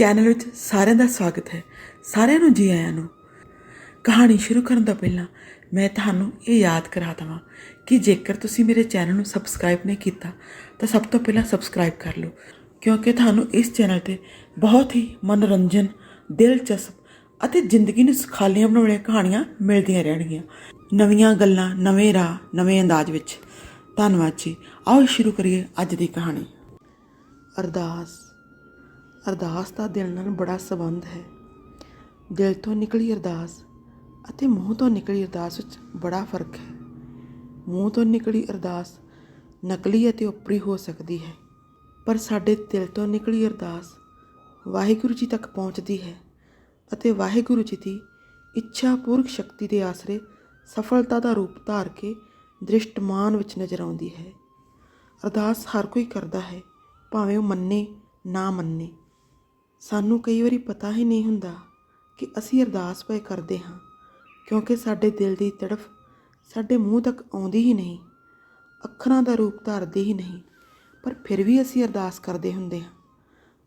Channel ਵਿੱਚ ਸਾਰਿਆਂ ਦਾ ਸਵਾਗਤ ਹੈ। ਸਾਰਿਆਂ ਨੂੰ ਜੀ ਆਇਆਂ ਨੂੰ। ਕਹਾਣੀ ਸ਼ੁਰੂ ਕਰਨ ਤੋਂ ਪਹਿਲਾਂ ਮੈਂ ਤੁਹਾਨੂੰ ਇਹ ਯਾਦ ਕਰਾ ਦਵਾਂ ਕਿ ਜੇਕਰ ਤੁਸੀਂ ਮੇਰੇ ਚੈਨਲ ਨੂੰ ਸਬਸਕ੍ਰਾਈਬ ਨਹੀਂ ਕੀਤਾ, ਤਾਂ ਸਭ ਤੋਂ ਪਹਿਲਾਂ ਸਬਸਕ੍ਰਾਈਬ ਕਰ ਲਓ। ਕਿਉਂਕਿ ਤੁਹਾਨੂੰ ਇਸ ਚੈਨਲ ਤੇ ਬਹੁਤ ਹੀ ਮਨੋਰੰਜਨ, ਦਿਲਚਸਪ ਅਤੇ ਜ਼ਿੰਦਗੀ ਨੂੰ ਸੁਖਾਲੀਆਂ ਬਣਾਉਣ ਵਾਲੀਆਂ ਕਹਾਣੀਆਂ ਮਿਲਦੀਆਂ ਰਹਿਣਗੀਆਂ। ਨਵੀਆਂ ਗੱਲਾਂ, ਨਵੇਂ ਰਾਹ, ਨਵੇਂ ਅੰਦਾਜ਼ ਵਿੱਚ। ਧੰਨਵਾਦ ਜੀ। ਆਓ ਸ਼ੁਰੂ ਕਰੀਏ ਅੱਜ ਦੀ ਕਹਾਣੀ। ਅਰਦਾਸ। ਅਰਦਾਸ ਦਾ ਦਿਲ ਨਾਲ ਬੜਾ ਸੰਬੰਧ ਹੈ। ਦਿਲ ਤੋਂ ਨਿਕਲੀ ਅਰਦਾਸ ਅਤੇ ਮੂੰਹ ਤੋਂ ਨਿਕਲੀ ਅਰਦਾਸ ਵਿੱਚ ਬੜਾ ਫ਼ਰਕ ਹੈ। ਮੂੰਹ ਤੋਂ ਨਿਕਲੀ ਅਰਦਾਸ ਨਕਲੀ ਅਤੇ ਉਪਰੀ ਹੋ ਸਕਦੀ ਹੈ, ਪਰ ਸਾਡੇ ਦਿਲ ਤੋਂ ਨਿਕਲੀ ਅਰਦਾਸ ਵਾਹਿਗੁਰੂ ਜੀ ਤੱਕ ਪਹੁੰਚਦੀ ਹੈ ਅਤੇ ਵਾਹਿਗੁਰੂ ਜੀ ਦੀ ਇੱਛਾ ਪੂਰਕ ਸ਼ਕਤੀ ਦੇ ਆਸਰੇ ਸਫਲਤਾ ਦਾ ਰੂਪ ਧਾਰ ਕੇ ਦ੍ਰਿਸ਼ਟਮਾਨ ਵਿੱਚ ਨਜ਼ਰ ਆਉਂਦੀ ਹੈ। ਅਰਦਾਸ ਹਰ ਕੋਈ ਕਰਦਾ ਹੈ, ਭਾਵੇਂ ਉਹ ਮੰਨੇ, ਨਾ ਮੰਨੇ। ਸਾਨੂੰ ਕਈ ਵਾਰੀ ਪਤਾ ਹੀ ਨਹੀਂ ਹੁੰਦਾ ਕਿ ਅਸੀਂ ਅਰਦਾਸ ਪਏ ਕਰਦੇ ਹਾਂ, ਕਿਉਂਕਿ ਸਾਡੇ ਦਿਲ ਦੀ ਤੜਫ ਸਾਡੇ ਮੂੰਹ ਤੱਕ ਆਉਂਦੀ ਹੀ ਨਹੀਂ, ਅੱਖਰਾਂ ਦਾ ਰੂਪ ਧਾਰਦੀ ਹੀ ਨਹੀਂ, ਪਰ ਫਿਰ ਵੀ ਅਸੀਂ ਅਰਦਾਸ ਕਰਦੇ ਹੁੰਦੇ ਹਾਂ।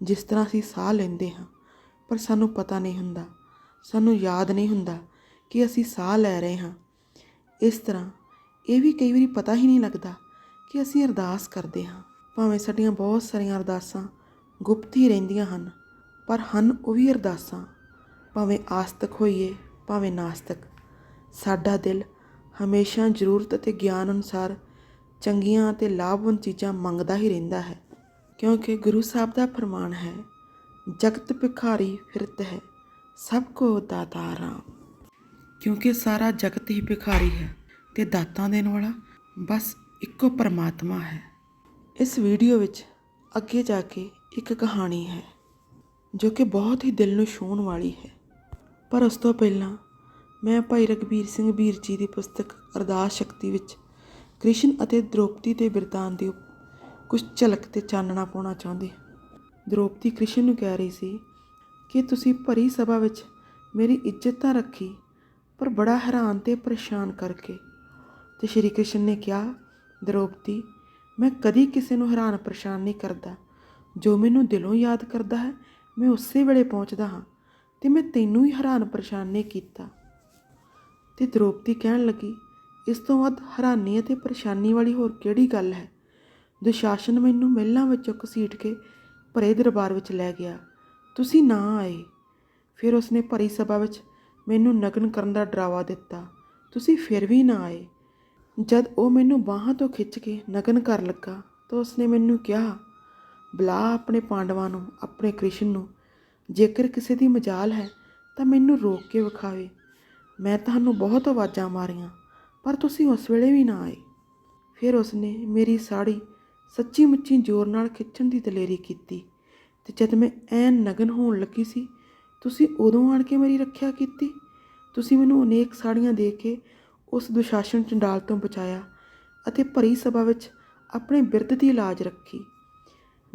ਜਿਸ ਤਰ੍ਹਾਂ ਅਸੀਂ ਸਾਹ ਲੈਂਦੇ ਹਾਂ, ਪਰ ਸਾਨੂੰ ਪਤਾ ਨਹੀਂ ਹੁੰਦਾ, ਸਾਨੂੰ ਯਾਦ ਨਹੀਂ ਹੁੰਦਾ ਕਿ ਅਸੀਂ ਸਾਹ ਲੈ ਰਹੇ ਹਾਂ। ਇਸ ਤਰ੍ਹਾਂ ਇਹ ਵੀ ਕਈ ਵਾਰੀ ਪਤਾ ਹੀ ਨਹੀਂ ਲੱਗਦਾ ਕਿ ਅਸੀਂ ਅਰਦਾਸ ਕਰਦੇ ਹਾਂ। ਭਾਵੇਂ ਸਾਡੀਆਂ ਬਹੁਤ ਸਾਰੀਆਂ ਅਰਦਾਸਾਂ ਗੁਪਤ ਹੀ ਰਹਿੰਦੀਆਂ ਹਨ ਪਰ ਹਨ ਉਹ ਵੀ ਅਰਦਾਸਾਂ, ਭਾਵੇਂ ਆਸਤਕ ਹੋਈਏ, ਭਾਵੇਂ ਨਾਸਤਕ। ਸਾਡਾ ਦਿਲ ਹਮੇਸ਼ਾ ਜ਼ਰੂਰਤ ਅਤੇ ਗਿਆਨ ਅਨੁਸਾਰ ਚੰਗੀਆਂ ਅਤੇ ਲਾਭਵੰਦ ਚੀਜ਼ਾਂ ਮੰਗਦਾ ਹੀ ਰਹਿੰਦਾ ਹੈ, ਕਿਉਂਕਿ ਗੁਰੂ ਸਾਹਿਬ ਦਾ ਫਰਮਾਨ ਹੈ, ਜਗਤ ਭਿਖਾਰੀ ਫਿਰਤ ਹੈ, ਸਭ ਕੋ ਦਾਤਾ ਰਾਮ। ਕਿਉਂਕਿ ਸਾਰਾ ਜਗਤ ਹੀ ਭਿਖਾਰੀ ਹੈ ਤੇ ਦਾਤਾਂ ਦੇਣ ਵਾਲਾ ਬਸ ਇੱਕੋ ਪਰਮਾਤਮਾ ਹੈ। ਇਸ ਵੀਡੀਓ ਵਿੱਚ ਅੱਗੇ ਜਾ ਕੇ ਇੱਕ ਕਹਾਣੀ ਹੈ। ਜੋ ਕਿ ਬਹੁਤ ਹੀ ਦਿਲ ਨੂੰ ਛੂਹਣ ਵਾਲੀ ਹੈ। ਪਰ ਉਸ ਤੋਂ ਪਹਿਲਾਂ ਮੈਂ ਭਾਈ ਰਗਵੀਰ ਸਿੰਘ ਬੀਰ ਜੀ ਦੀ ਪੁਸਤਕ ਅਰਦਾਸ ਸ਼ਕਤੀ ਵਿੱਚ ਕ੍ਰਿਸ਼ਨ ਅਤੇ ਦ੍ਰੋਪਦੀ ਦੇ ਬਿਰਤਾਂਤ ਦੀ ਕੁਝ ਝਲਕ ਤੇ ਚਾਨਣਾ ਪਾਉਣਾ ਚਾਹੁੰਦੀ ਦ੍ਰੋਪਦੀ ਕ੍ਰਿਸ਼ਨ ਨੂੰ ਕਹਿ ਰਹੀ ਸੀ ਕਿ ਤੁਸੀਂ ਭਰੀ ਸਭਾ ਵਿੱਚ ਮੇਰੀ ਇੱਜ਼ਤ ਤਾਂ ਰੱਖੀ, ਪਰ ਬੜਾ ਹੈਰਾਨ ਤੇ ਪਰੇਸ਼ਾਨ ਕਰਕੇ। ਤੇ ਸ਼੍ਰੀ ਕ੍ਰਿਸ਼ਨ ਨੇ ਕਿਹਾ, ਦ੍ਰੋਪਦੀ, ਮੈਂ ਕਦੀ ਕਿਸੇ ਨੂੰ ਹੈਰਾਨ ਪਰੇਸ਼ਾਨ ਨਹੀਂ ਕਰਦਾ। ਜੋ ਮੈਨੂੰ ਦਿਲੋਂ ਯਾਦ ਕਰਦਾ ਹੈ ਮੈਂ ਉਸੇ ਵੇਲੇ ਪਹੁੰਚਦਾ ਹਾਂ ਤੇ ਮੈਂ ਤੈਨੂੰ ਹੀ ਹੈਰਾਨ ਪਰੇਸ਼ਾਨ ਨੇ ਕੀਤਾ। ਤੇ ਦ੍ਰੋਪਦੀ ਕਹਿਣ ਲੱਗੀ, ਇਸ ਤੋਂ ਵੱਧ ਹੈਰਾਨੀ ਅਤੇ ਪਰੇਸ਼ਾਨੀ ਵਾਲੀ ਹੋਰ ਕਿਹੜੀ ਗੱਲ ਹੈ? ਦੁਸ਼ਾਸਨ ਮੈਨੂੰ ਮਹਿਲਾਂ ਵਿੱਚੋਂ ਘਸੀਟ ਕੇ ਭਰੇ ਦਰਬਾਰ ਵਿੱਚ ਲੈ ਗਿਆ। ਤੁਸੀਂ ਨਾ ਆਏ। ਫਿਰ ਉਸਨੇ ਭਰੀ ਸਭਾ ਵਿੱਚ ਮੈਨੂੰ ਨਗਨ ਕਰਨ ਦਾ ਡਰਾਵਾ ਦਿੱਤਾ। ਤੁਸੀਂ ਫਿਰ ਵੀ ਨਾ ਆਏ। ਜਦ ਉਹ ਮੈਨੂੰ ਬਾਹਾਂ ਤੋਂ ਖਿੱਚ ਕੇ ਨਗਨ ਕਰ ਲੱਗਾ ਤਾਂ ਉਸਨੇ ਮੈਨੂੰ ਕਿਹਾ ਬੁਲਾ ਆਪਣੇ ਪਾਂਡਵਾਂ ਨੂੰ, ਆਪਣੇ ਕ੍ਰਿਸ਼ਨ ਨੂੰ। ਜੇਕਰ ਕਿਸੇ ਦੀ ਮਜਾਲ ਹੈ, ਤਾਂ ਮੈਨੂੰ ਰੋਕ ਕੇ ਵਿਖਾਵੇ। ਮੈਂ ਤੁਹਾਨੂੰ ਬਹੁਤ ਆਵਾਜ਼ਾਂ ਮਾਰੀਆਂ, ਪਰ ਤੁਸੀਂ ਉਸ ਵੇਲੇ ਵੀ ਨਾ ਆਏ। ਫਿਰ ਉਸਨੇ ਮੇਰੀ ਸਾੜੀ ਸੱਚੀ ਮੁੱਚੀ ਜ਼ੋਰ ਨਾਲ ਖਿੱਚਣ ਦੀ ਦਲੇਰੀ ਕੀਤੀ ਤੇ ਜਦ ਮੈਂ ਐਨ ਨਗਨ ਹੋਣ ਲੱਗੀ ਸੀ, ਤੁਸੀਂ ਉਦੋਂ ਆਣ ਕੇ ਮੇਰੀ ਰੱਖਿਆ ਕੀਤੀ? ਤੁਸੀਂ ਮੈਨੂੰ ਅਨੇਕ ਸਾੜੀਆਂ ਦੇ ਕੇ ਉਸ ਦੁਸ਼ਾਸਨ ਚੰਡਾਲ ਤੋਂ ਬਚਾਇਆ ਅਤੇ ਭਰੀ ਸਭਾ ਵਿੱਚ ਆਪਣੇ ਬਿਰਧ ਦੀ ਇਲਾਜ ਰੱਖੀ।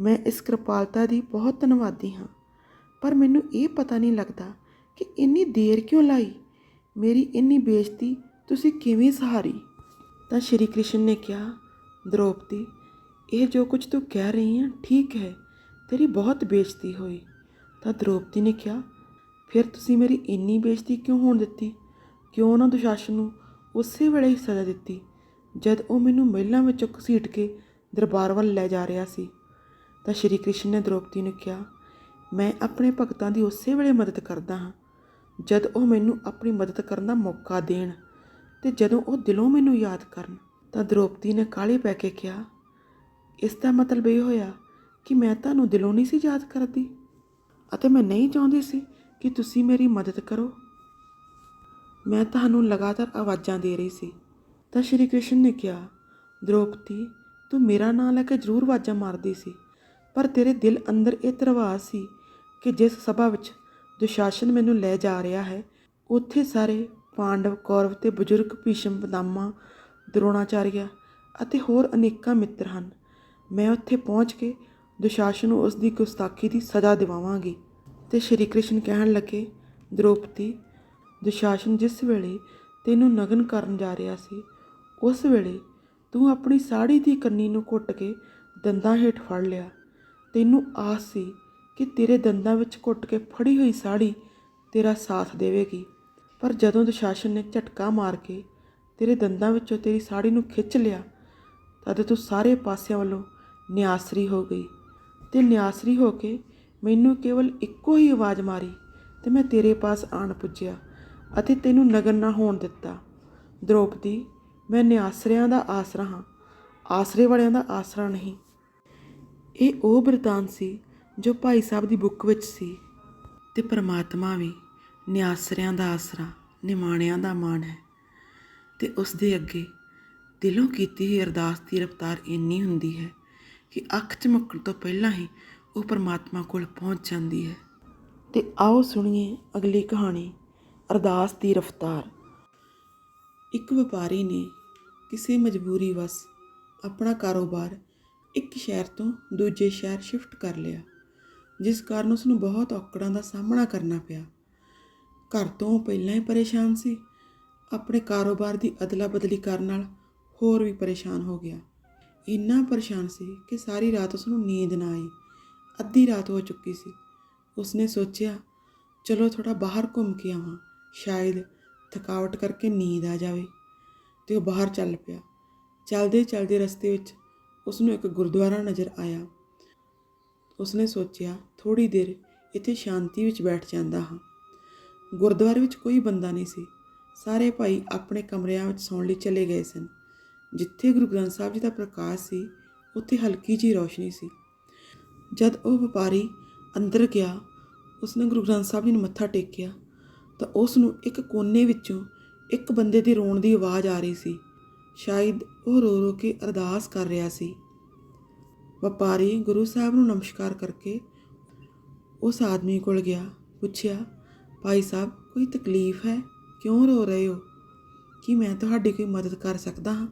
ਮੈਂ ਇਸ ਕਿਰਪਾਲਤਾ ਦੀ ਬਹੁਤ ਧੰਨਵਾਦੀ ਹਾਂ। ਪਰ ਮੈਨੂੰ ਇਹ ਪਤਾ ਨਹੀਂ ਲੱਗਦਾ ਕਿ ਇੰਨੀ ਦੇਰ ਕਿਉਂ ਲਾਈ? ਮੇਰੀ ਇੰਨੀ ਬੇਇੱਜ਼ਤੀ ਤੁਸੀਂ ਕਿਵੇਂ ਸਹਾਰੀ? ਤਾਂ ਸ਼੍ਰੀ ਕ੍ਰਿਸ਼ਨ ਨੇ ਕਿਹਾ, ਦ੍ਰੋਪਦੀ, ਇਹ ਜੋ ਕੁਝ ਤੂੰ ਕਹਿ ਰਹੀ ਹੈ ਠੀਕ ਹੈ, ਤੇਰੀ ਬਹੁਤ ਬੇਇੱਜ਼ਤੀ ਹੋਈ। ਤਾਂ ਦ੍ਰੋਪਦੀ ਨੇ ਕਿਹਾ, ਫਿਰ ਤੁਸੀਂ ਮੇਰੀ ਇੰਨੀ ਬੇਇੱਜ਼ਤੀ ਕਿਉਂ ਹੋਣ ਦਿੱਤੀ? ਕਿਉਂ ਨਾ ਦੁਸ਼ਾਸਨ ਨੂੰ ਉਸੇ ਵੇਲੇ ਹੀ ਸਜ਼ਾ ਦਿੱਤੀ, ਜਦ ਉਹ ਮੈਨੂੰ ਮਹਿਲਾਂ ਵਿੱਚੋਂ ਘਸੀਟ ਕੇ ਦਰਬਾਰ ਵੱਲ ਲੈ ਜਾ ਰਿਹਾ ਸੀ? ਤਾਂ ਸ਼੍ਰੀ ਕ੍ਰਿਸ਼ਨ ਨੇ ਦ੍ਰੋਪਦੀ ਨੂੰ ਕਿਹਾ, ਮੈਂ ਆਪਣੇ ਭਗਤਾਂ ਦੀ ਉਸੇ ਵੇਲੇ ਮਦਦ ਕਰਦਾ ਹਾਂ, ਜਦ ਉਹ ਮੈਨੂੰ ਆਪਣੀ ਮਦਦ ਕਰਨ ਦਾ ਮੌਕਾ ਦੇਣ ਤੇ ਜਦੋਂ ਉਹ ਦਿਲੋਂ ਮੈਨੂੰ ਯਾਦ ਕਰਨ। ਤਾਂ ਦ੍ਰੋਪਦੀ ਨੇ ਕਾਹਲੀ ਪੈ ਕੇ ਕਿਹਾ, ਇਸ ਦਾ ਮਤਲਬ ਇਹ ਹੋਇਆ ਕਿ ਮੈਂ ਤੁਹਾਨੂੰ ਦਿਲੋਂ ਨਹੀਂ ਸੀ ਯਾਦ ਕਰਦੀ ਅਤੇ ਮੈਂ ਨਹੀਂ ਚਾਹੁੰਦੀ ਸੀ ਕਿ ਤੁਸੀਂ ਮੇਰੀ ਮਦਦ ਕਰੋ। ਮੈਂ ਤੁਹਾਨੂੰ ਲਗਾਤਾਰ ਆਵਾਜ਼ਾਂ ਦੇ ਰਹੀ ਸੀ। ਤਾਂ ਸ਼੍ਰੀ ਕ੍ਰਿਸ਼ਨ ਨੇ ਕਿਹਾ, ਦ੍ਰੋਪਦੀ, ਤੂੰ ਮੇਰਾ ਨਾਂ ਲੈ ਕੇ ਜ਼ਰੂਰ ਆਵਾਜ਼ਾਂ ਮਾਰਦੀ ਸੀ। ਪਰ ਤੇਰੇ ਦਿਲ ਅੰਦਰ ਇਹ ਤਰਵਾਸ ਸੀ ਕਿ ਜਿਸ ਸਭਾ ਵਿੱਚ ਦੁਸ਼ਾਸਨ ਮੈਨੂੰ ਲੈ ਜਾ ਰਿਹਾ ਹੈ, ਉੱਥੇ ਸਾਰੇ ਪਾਂਡਵ, ਕੌਰਵ ਤੇ ਬਜ਼ੁਰਗ ਭੀਸ਼ਮ ਪਦਾਮਾ ਦਰੋਣਾਚਾਰੀਆ ਅਤੇ ਹੋਰ ਅਨੇਕਾਂ ਮਿੱਤਰ ਹਨ। ਮੈਂ ਉੱਥੇ ਪਹੁੰਚ ਕੇ ਦੁਸ਼ਾਸਨ ਨੂੰ ਉਸ ਦੀ ਗੁਸਤਾਖੀ ਦੀ ਸਜ਼ਾ ਦਿਵਾਵਾਂਗੀ। ਤੇ ਸ਼੍ਰੀ ਕ੍ਰਿਸ਼ਨ ਕਹਿਣ ਲੱਗੇ, ਦ੍ਰੋਪਦੀ ਦੁਸ਼ਾਸਨ ਜਿਸ ਵੇਲੇ ਤੈਨੂੰ ਨਗਨ ਕਰਨ ਜਾ ਰਿਹਾ ਸੀ, ਉਸ ਵੇਲੇ ਤੂੰ ਆਪਣੀ ਸਾੜੀ ਦੀ ਕੰਨੀ ਨੂੰ ਘੁੱਟ ਕੇ ਦੰਦਾਂ ਹੇਠ ਫੜ ਲਿਆ। ਤੈਨੂੰ ਆਸ ਸੀ ਕਿ ਤੇਰੇ ਦੰਦਾਂ ਵਿੱਚ ਘੁੱਟ ਕੇ ਫੜੀ ਹੋਈ ਸਾੜੀ ਤੇਰਾ ਸਾਥ ਦੇਵੇਗੀ। ਪਰ ਜਦੋਂ ਦੁਸ਼ਾਸਨ ਨੇ ਝਟਕਾ ਮਾਰ ਕੇ ਤੇਰੇ ਦੰਦਾਂ ਵਿੱਚੋਂ ਤੇਰੀ ਸਾੜੀ ਨੂੰ ਖਿੱਚ ਲਿਆ, ਤਦ ਤੂੰ ਸਾਰੇ ਪਾਸਿਆਂ ਵੱਲੋਂ ਨਿਆਸਰੀ ਹੋ ਗਈ। ਤੇ ਨਿਆਸਰੀ ਹੋ ਕੇ ਮੈਨੂੰ ਕੇਵਲ ਇੱਕੋ ਹੀ ਆਵਾਜ਼ ਮਾਰੀ ਤੇ ਮੈਂ ਤੇਰੇ ਪਾਸ ਆਣ ਪੁੱਜਿਆ ਅਤੇ ਤੈਨੂੰ ਨਗਨ ਨਾ ਹੋਣ ਦਿੱਤਾ। ਦ੍ਰੋਪਦੀ, ਮੈਂ ਨਿਆਸਰਿਆਂ ਦਾ ਆਸਰਾ ਹਾਂ, ਆਸਰੇ ਵਾਲਿਆਂ ਦਾ ਆਸਰਾ ਨਹੀਂ। ਇਹ ਉਹ ਬਰਤਾਨ ਸੀ ਜੋ ਭਾਈ ਸਾਹਿਬ ਦੀ ਬੁੱਕ ਵਿੱਚ ਸੀ। ਤੇ ਪ੍ਰਮਾਤਮਾ ਵੀ ਨਿਆਸਰਿਆਂ ਦਾ ਆਸਰਾ, ਨਿਮਾਣਿਆਂ ਦਾ ਮਾਣ ਹੈ। ਤੇ ਉਸ ਦੇ ਅੱਗੇ ਦਿਲੋਂ ਕੀਤੀ ਹੋਈ ਅਰਦਾਸ ਦੀ ਰਫ਼ਤਾਰ ਇੰਨੀ ਹੁੰਦੀ ਹੈ ਕਿ ਅੱਖ ਚਮਕਣ ਤੋਂ ਪਹਿਲਾਂ ਹੀ ਉਹ ਪਰਮਾਤਮਾ ਕੋਲ ਪਹੁੰਚ ਜਾਂਦੀ ਹੈ। ਤੇ ਆਓ ਸੁਣੀਏ ਅਗਲੀ ਕਹਾਣੀ, ਅਰਦਾਸ ਦੀ ਰਫ਼ਤਾਰ। ਇੱਕ ਵਪਾਰੀ ਨੇ ਕਿਸੇ ਮਜਬੂਰੀ ਵਸ ਆਪਣਾ ਕਾਰੋਬਾਰ ਇੱਕ ਸ਼ਹਿਰ ਤੋਂ ਦੂਜੇ ਸ਼ਹਿਰ ਸ਼ਿਫਟ ਕਰ ਲਿਆ, ਜਿਸ ਕਾਰਨ ਉਸ ਨੂੰ ਬਹੁਤ ਔਕੜਾਂ ਦਾ ਸਾਹਮਣਾ ਕਰਨਾ ਪਿਆ। ਘਰ ਤੋਂ ਉਹ ਪਹਿਲਾਂ ਹੀ ਪਰੇਸ਼ਾਨ ਸੀ। ਆਪਣੇ ਕਾਰੋਬਾਰ ਦੀ ਅਦਲਾ ਬਦਲੀ ਕਰਨ ਨਾਲ ਹੋਰ ਵੀ ਪਰੇਸ਼ਾਨ ਹੋ ਗਿਆ। ਇੰਨਾ ਪਰੇਸ਼ਾਨ ਸੀ ਕਿ ਸਾਰੀ ਰਾਤ ਉਸ ਨੂੰ ਨੀਂਦ ਨਾ ਆਈ। ਅੱਧੀ ਰਾਤ ਹੋ ਚੁੱਕੀ ਸੀ। ਉਸਨੇ ਸੋਚਿਆ, ਚਲੋ ਥੋੜਾ ਬਾਹਰ ਘੁੰਮ ਕੇ ਆਵਾਂ। ਸ਼ਾਇਦ ਥਕਾਵਟ ਕਰਕੇ ਨੀਂਦ ਆ ਜਾਵੇ। ਤੇ ਉਹ ਬਾਹਰ ਚੱਲ ਪਿਆ। ਚਲਦੇ ਚਲਦੇ ਰਸਤੇ ਵਿੱਚ ਉਸ ਨੂੰ ਇੱਕ ਗੁਰਦੁਆਰਾ ਨਜ਼ਰ ਆਇਆ। ਉਸਨੇ ਸੋਚਿਆ ਥੋੜੀ ਦੇਰ ਇੱਥੇ ਸ਼ਾਂਤੀ ਵਿੱਚ ਬੈਠ ਜਾਂਦਾ ਹਾਂ। ਗੁਰਦੁਆਰੇ ਵਿੱਚ ਕੋਈ ਬੰਦਾ ਨਹੀਂ ਸੀ। ਸਾਰੇ ਭਾਈ ਆਪਣੇ ਕਮਰਿਆਂ ਵਿੱਚ ਸੌਣ ਲਈ ਚਲੇ ਗਏ ਸਨ। ਜਿੱਥੇ ਗੁਰੂ ਗ੍ਰੰਥ ਸਾਹਿਬ ਜੀ ਦਾ ਪ੍ਰਕਾਸ਼ ਸੀ, ਉੱਥੇ ਹਲਕੀ ਜਿਹੀ ਰੋਸ਼ਨੀ ਸੀ। ਜਦ ਉਹ ਵਪਾਰੀ ਅੰਦਰ ਗਿਆ, ਉਸਨੇ ਗੁਰੂ ਗ੍ਰੰਥ ਸਾਹਿਬ ਜੀ ਨੂੰ ਮੱਥਾ ਟੇਕਿਆ ਤਾਂ ਉਸ ਨੂੰ ਇੱਕ ਕੋਨੇ ਵਿੱਚੋਂ ਇੱਕ ਬੰਦੇ ਦੀ ਰੋਣ ਦੀ ਆਵਾਜ਼ ਆ ਰਹੀ ਸੀ। ਸ਼ਾਇਦ ਉਹ ਰੋ ਰੋ ਕੇ ਅਰਦਾਸ ਕਰ ਰਿਹਾ ਸੀ। ਵਪਾਰੀ ਗੁਰੂ ਸਾਹਿਬ ਨੂੰ ਨਮਸਕਾਰ ਕਰਕੇ ਉਸ ਆਦਮੀ ਕੋਲ ਗਿਆ, ਪੁੱਛਿਆ, ਭਾਈ ਸਾਹਿਬ, ਕੋਈ ਤਕਲੀਫ ਹੈ? ਕਿਉਂ ਰੋ ਰਹੇ ਹੋ? ਕੀ ਮੈਂ ਤੁਹਾਡੀ ਕੋਈ ਮਦਦ ਕਰ ਸਕਦਾ ਹਾਂ?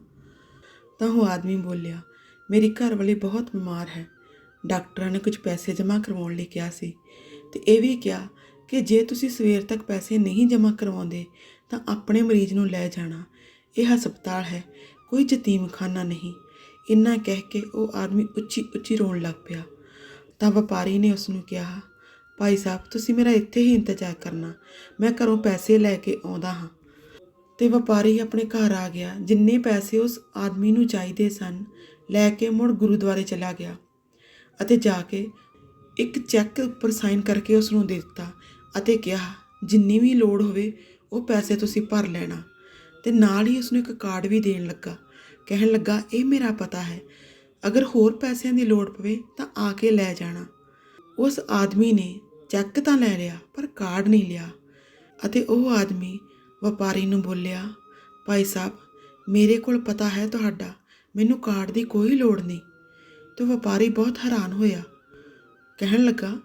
ਤਾਂ ਉਹ ਆਦਮੀ ਬੋਲਿਆ, ਮੇਰੀ ਘਰ ਵਾਲੀ ਬਹੁਤ ਬਿਮਾਰ ਹੈ। ਡਾਕਟਰਾਂ ਨੇ ਕੁਝ ਪੈਸੇ ਜਮ੍ਹਾਂ ਕਰਵਾਉਣ ਲਈ ਕਿਹਾ ਸੀ। ਤੇ ਇਹ ਵੀ ਕਿਹਾ ਕਿ ਜੇ ਤੁਸੀਂ ਸਵੇਰ ਤੱਕ ਪੈਸੇ ਨਹੀਂ ਜਮ੍ਹਾਂ ਕਰਵਾਉਂਦੇ, ਤਾਂ ਆਪਣੇ ਮਰੀਜ਼ ਨੂੰ ਲੈ ਜਾਣਾ। ਇਹ ਹਸਪਤਾਲ ਹੈ, ਕੋਈ ਯਤੀਮਖਾਨਾ ਨਹੀਂ। ਇੰਨਾ ਕਹਿ ਕੇ ਉਹ ਆਦਮੀ ਉੱਚੀ ਉੱਚੀ ਰੋਣ ਲੱਗ ਪਿਆ। ਤਾਂ ਵਪਾਰੀ ਨੇ ਉਸ ਨੂੰ ਕਿਹਾ, ਭਾਈ ਸਾਹਿਬ, ਤੁਸੀਂ ਮੇਰਾ ਇੱਥੇ ਹੀ ਇੰਤਜ਼ਾਰ ਕਰਨਾ। ਮੈਂ ਘਰੋਂ ਪੈਸੇ ਲੈ ਕੇ ਆਉਂਦਾ ਹਾਂ। ਤੇ ਵਪਾਰੀ ਆਪਣੇ ਘਰ ਆ ਗਿਆ। ਜਿੰਨੇ ਪੈਸੇ ਉਸ ਆਦਮੀ ਨੂੰ ਚਾਹੀਦੇ ਸਨ, ਲੈ ਕੇ ਮੁੜ ਗੁਰਦੁਆਰੇ ਚਲਾ ਗਿਆ ਅਤੇ ਜਾ ਕੇ ਇੱਕ ਚੈੱਕ ਉੱਪਰ ਸਾਈਨ ਕਰਕੇ ਉਸ ਨੂੰ ਦੇ ਦਿੱਤਾ ਅਤੇ ਕਿਹਾ, ਜਿੰਨੀ ਵੀ ਲੋੜ ਹੋਵੇ, ਉਹ ਪੈਸੇ ਤੁਸੀਂ ਭਰ ਲੈਣਾ। ਤੇ ਨਾਲ ਹੀ ਉਸ ਨੂੰ ਇੱਕ ਕਾਰਡ ਵੀ ਦੇਣ ਲੱਗਾ। ਕਹਿਣ ਲੱਗਾ, ਇਹ ਮੇਰਾ ਪਤਾ ਹੈ। ਅਗਰ ਹੋਰ ਪੈਸਿਆਂ ਦੀ ਲੋੜ ਪਵੇ ਤਾਂ ਆ ਕੇ ਲੈ ਜਾਣਾ। ਉਸ ਆਦਮੀ ਨੇ ਚੈੱਕ ਤਾਂ ਲੈ ਲਿਆ, ਪਰ ਕਾਰਡ ਨਹੀਂ ਲਿਆ। ਅਤੇ ਉਹ ਆਦਮੀ ਵਪਾਰੀ ਨੂੰ ਬੋਲਿਆ, ਭਾਈ ਸਾਹਿਬ, ਮੇਰੇ ਕੋਲ ਪਤਾ ਹੈ ਤੁਹਾਡਾ। ਮੈਨੂੰ ਕਾਰਡ ਦੀ ਕੋਈ ਲੋੜ ਨਹੀਂ। ਤੇ ਵਪਾਰੀ ਬਹੁਤ ਹੈਰਾਨ ਹੋਇਆ। ਕਹਿਣ ਲੱਗਾ,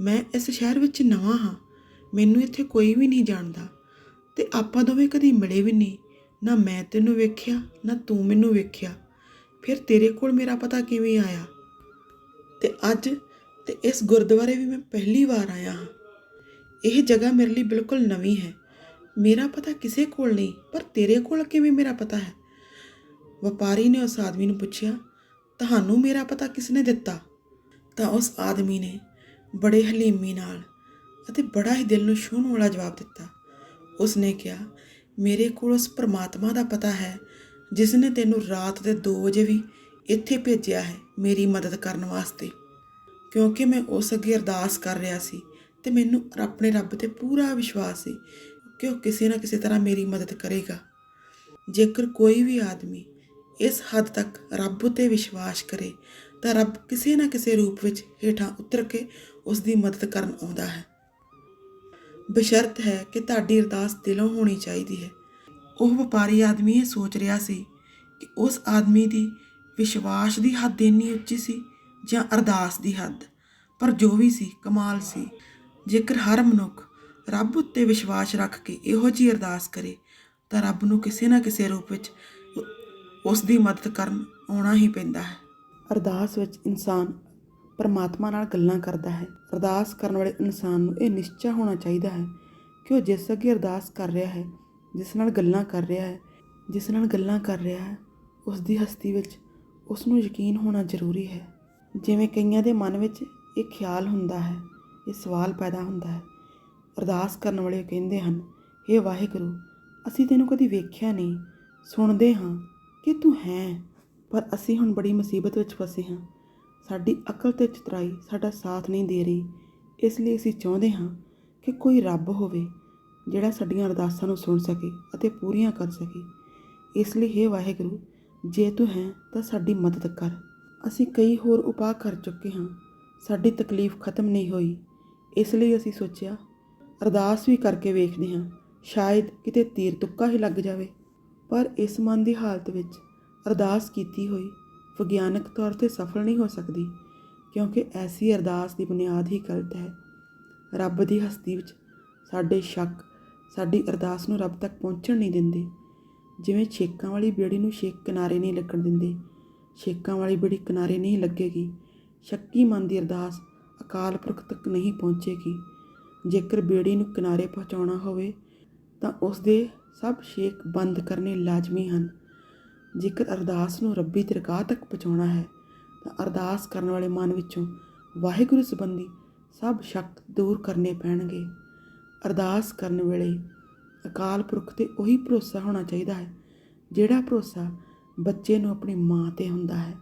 ਮੈਂ ਇਸ ਸ਼ਹਿਰ ਵਿੱਚ ਨਵਾਂ ਹਾਂ। ਮੈਨੂੰ ਇੱਥੇ ਕੋਈ ਵੀ ਨਹੀਂ ਜਾਣਦਾ। ਤੇ ਆਪਾਂ ਦੋਵੇਂ ਕਦੀ ਮਿਲੇ ਵੀ ਨਹੀਂ। ਨਾ ਮੈਂ ਤੈਨੂੰ ਵੇਖਿਆ, ਨਾ ਤੂੰ ਮੈਨੂੰ ਵੇਖਿਆ। ਫਿਰ ਤੇਰੇ ਕੋਲ ਮੇਰਾ ਪਤਾ ਕਿਵੇਂ ਆਇਆ? ਤੇ ਅੱਜ ਤੇ ਇਸ ਗੁਰਦੁਆਰੇ ਵੀ ਮੈਂ ਪਹਿਲੀ ਵਾਰ ਆਇਆ ਹਾਂ। ਇਹ ਜਗ੍ਹਾ ਮੇਰੇ ਲਈ ਬਿਲਕੁਲ ਨਵੀਂ ਹੈ। ਮੇਰਾ ਪਤਾ ਕਿਸੇ ਕੋਲ ਨਹੀਂ, ਪਰ ਤੇਰੇ ਕੋਲ ਕਿਵੇਂ ਮੇਰਾ ਪਤਾ ਹੈ? ਵਪਾਰੀ ਨੇ ਉਸ ਆਦਮੀ ਨੂੰ ਪੁੱਛਿਆ, ਤੁਹਾਨੂੰ ਮੇਰਾ ਪਤਾ ਕਿਸ ਨੇ ਦਿੱਤਾ? ਤਾਂ ਉਸ ਆਦਮੀ ਨੇ ਬੜੇ ਹਲੀਮੀ ਨਾਲ ਅਤੇ ਬੜਾ ਹੀ ਦਿਲ ਨੂੰ ਛੂਹਣ ਵਾਲਾ ਜਵਾਬ ਦਿੱਤਾ। ਉਸ ਨੇ ਕਿਹਾ ਮੇਰੇ ਕੋਲ ਉਸ ਪਰਮਾਤਮਾ ਦਾ ਪਤਾ ਹੈ, ਜਿਸ ਨੇ ਤੈਨੂੰ ਰਾਤ ਦੇ 2 ਵਜੇ ਵੀ ਇੱਥੇ ਭੇਜਿਆ ਹੈ ਮੇਰੀ ਮਦਦ ਕਰਨ ਵਾਸਤੇ। ਕਿਉਂਕਿ ਮੈਂ ਉਸ ਅੱਗੇ ਅਰਦਾਸ ਕਰ ਰਿਹਾ ਸੀ ਤੇ ਮੈਨੂੰ ਆਪਣੇ ਰੱਬ ਤੇ ਪੂਰਾ ਵਿਸ਼ਵਾਸ ਸੀ ਕਿ ਉਹ ਕਿਸੇ ਨਾ ਕਿਸੇ ਤਰ੍ਹਾਂ ਮੇਰੀ ਮਦਦ ਕਰੇਗਾ। ਜੇਕਰ ਕੋਈ ਵੀ ਆਦਮੀ ਇਸ ਹੱਦ ਤੱਕ ਰੱਬ ਉਤੇ ਵਿਸ਼ਵਾਸ ਕਰੇ, ਤਾਂ ਰੱਬ ਕਿਸੇ ਨਾ ਕਿਸੇ ਰੂਪ ਵਿੱਚ ਹੇਠਾਂ ਉਤਰ ਕੇ ਉਸ ਦੀ ਮਦਦ ਕਰਨ ਆਉਂਦਾ ਹੈ। ਬਸ਼ਰਤ ਹੈ ਕਿ ਤੁਹਾਡੀ ਅਰਦਾਸ ਦਿਲੋਂ ਹੋਣੀ ਚਾਹੀਦੀ ਹੈ। ਉਹ ਵਪਾਰੀ ਆਦਮੀ ਇਹ ਸੋਚ ਰਿਹਾ ਸੀ ਕਿ ਉਸ ਆਦਮੀ ਦੀ ਵਿਸ਼ਵਾਸ ਦੀ ਹੱਦ ਇੰਨੀ ਉੱਚੀ ਸੀ ਜਾਂ ਅਰਦਾਸ ਦੀ ਹੱਦ, ਪਰ ਜੋ ਵੀ ਸੀ, ਕਮਾਲ ਸੀ। ਜੇਕਰ ਹਰ ਮਨੁੱਖ ਰੱਬ ਉੱਤੇ ਵਿਸ਼ਵਾਸ ਰੱਖ ਕੇ ਇਹੋ ਜਿਹੀ ਅਰਦਾਸ ਕਰੇ, ਤਾਂ ਰੱਬ ਨੂੰ ਕਿਸੇ ਨਾ ਕਿਸੇ ਰੂਪ ਵਿੱਚ ਉਸ ਦੀ ਮਦਦ ਕਰਨ ਆਉਣਾ ਹੀ ਪੈਂਦਾ ਹੈ। ਅਰਦਾਸ ਵਿੱਚ ਇਨਸਾਨ ਪਰਮਾਤਮਾ ਨਾਲ ਗੱਲਾਂ ਕਰਦਾ ਹੈ। ਅਰਦਾਸ ਕਰਨ ਵਾਲੇ ਇਨਸਾਨ ਨੂੰ ਇਹ ਨਿਸ਼ਚਾ ਹੋਣਾ ਚਾਹੀਦਾ ਹੈ ਕਿ ਉਹ ਜਿਸ ਅੱਗੇ ਅਰਦਾਸ ਕਰ ਰਿਹਾ ਹੈ, ਜਿਸ ਨਾਲ ਗੱਲਾਂ ਕਰ ਰਿਹਾ ਹੈ, ਜਿਸ ਨਾਲ ਗੱਲਾਂ ਕਰ ਰਿਹਾ ਹੈ ਉਸ ਦੀ ਹਸਤੀ ਵਿੱਚ ਉਸ ਨੂੰ ਯਕੀਨ ਹੋਣਾ ਜ਼ਰੂਰੀ ਹੈ। ਜਿਵੇਂ ਕਈਆਂ ਦੇ ਮਨ ਵਿੱਚ ਇਹ ਖਿਆਲ ਹੁੰਦਾ ਹੈ, ਇਹ ਸਵਾਲ ਪੈਦਾ ਹੁੰਦਾ ਹੈ। ਅਰਦਾਸ ਕਰਨ ਵਾਲੇ ਕਹਿੰਦੇ ਹਨ हे ਵਾਹਿਗੁਰੂ, ਅਸੀਂ ਤੈਨੂੰ ਕਦੀ ਵੇਖਿਆ ਨਹੀਂ। ਸੁਣਦੇ ਹਾਂ ਕਿ ਤੂੰ ਹੈ, ਪਰ ਅਸੀਂ ਹੁਣ ਬੜੀ ਮੁਸੀਬਤ ਵਿੱਚ ਫਸੇ ਹਾਂ। ਸਾਡੀ ਅਕਲ ਤੇ ਚਤਰਾਈ ਸਾਡਾ ਸਾਥ ਨਹੀਂ ਦੇ ਰਹੀ। ਇਸ ਲਈ ਅਸੀਂ ਚਾਹੁੰਦੇ ਹਾਂ ਕਿ ਕੋਈ ਰੱਬ ਹੋਵੇ ਜਿਹੜਾ ਸਾਡੀਆਂ ਅਰਦਾਸਾਂ ਨੂੰ ਸੁਣ ਸਕੇ ਅਤੇ ਪੂਰੀਆਂ ਕਰ ਸਕੇ। ਇਸ ਲਈ हे ਵਾਹਿਗੁਰੂ, ਜੇ ਤੂੰ ਹੈ ਤਾਂ ਸਾਡੀ ਮਦਦ ਕਰ। ਅਸੀਂ ਕਈ ਹੋਰ ਉਪਾਅ ਕਰ ਚੁੱਕੇ ਹਾਂ, ਸਾਡੀ ਤਕਲੀਫ ਖਤਮ ਨਹੀਂ ਹੋਈ। ਇਸ ਲਈ ਅਸੀਂ ਸੋਚਿਆ, ਅਰਦਾਸ ਵੀ ਕਰਕੇ ਵੇਖਦੇ ਹਾਂ, ਸ਼ਾਇਦ ਕਿਤੇ ਤੀਰ ਤੁੱਕਾ ਹੀ ਲੱਗ ਜਾਵੇ। ਪਰ ਇਸ ਮਨ ਦੀ ਹਾਲਤ ਵਿੱਚ ਅਰਦਾਸ ਕੀਤੀ ਹੋਈ ਵਿਗਿਆਨਕ ਤੌਰ ਤੇ ਸਫਲ ਨਹੀਂ ਹੋ ਸਕਦੀ, ਕਿਉਂਕਿ ਐਸੀ ਅਰਦਾਸ ਦੀ ਬੁਨਿਆਦ ਹੀ ਗਲਤ ਹੈ। ਰੱਬ ਦੀ ਹਸਤੀ ਵਿੱਚ ਸਾਡੇ ਸ਼ੱਕ, ਸਾਡੀ ਅਰਦਾਸ ਨੂੰ ਰੱਬ ਤੱਕ ਪਹੁੰਚਣ ਨਹੀਂ ਦਿੰਦੇ। ਜਿਵੇਂ ਛੇਕਾਂ ਵਾਲੀ ਬੇੜੀ ਨੂੰ ਛੇਕ ਕਿਨਾਰੇ ਨਹੀਂ ਲੱਗਣ ਦਿੰਦੇ, ਛੇਕਾਂ ਵਾਲੀ ਬੇੜੀ ਕਿਨਾਰੇ ਨਹੀਂ ਲੱਗੇਗੀ, ਸ਼ੱਕੀ ਮਨ ਦੀ ਅਰਦਾਸ ਅਕਾਲ ਪੁਰਖ ਤੱਕ ਨਹੀਂ ਪਹੁੰਚੇਗੀ। ਜੇਕਰ ਬੇੜੀ ਨੂੰ ਕਿਨਾਰੇ ਪਹੁੰਚਾਉਣਾ ਹੋਵੇ, ਤਾਂ ਉਸ ਦੇ ਸਭ ਛੇਕ ਬੰਦ ਕਰਨੇ ਲਾਜ਼ਮੀ ਹਨ। ਜੇਕਰ ਅਰਦਾਸ ਨੂੰ ਰੱਬੀ ਦਰਗਾਹ ਤੱਕ ਪਹੁੰਚਾਉਣਾ ਹੈ, ਤਾਂ ਅਰਦਾਸ ਕਰਨ ਵਾਲੇ ਮਨ ਵਿੱਚੋਂ ਵਾਹਿਗੁਰੂ ਸੰਬੰਧੀ ਸਭ ਸ਼ੱਕ ਦੂਰ ਕਰਨੇ ਪੈਣਗੇ। ਅਰਦਾਸ ਕਰਨ ਵੇਲੇ ਅਕਾਲ ਪੁਰਖ ਤੇ ਉਹੀ ਭਰੋਸਾ ਹੋਣਾ ਚਾਹੀਦਾ ਹੈ, ਜਿਹੜਾ ਭਰੋਸਾ ਬੱਚੇ ਨੂੰ ਆਪਣੀ ਮਾਂ ਤੇ ਹੁੰਦਾ ਹੈ।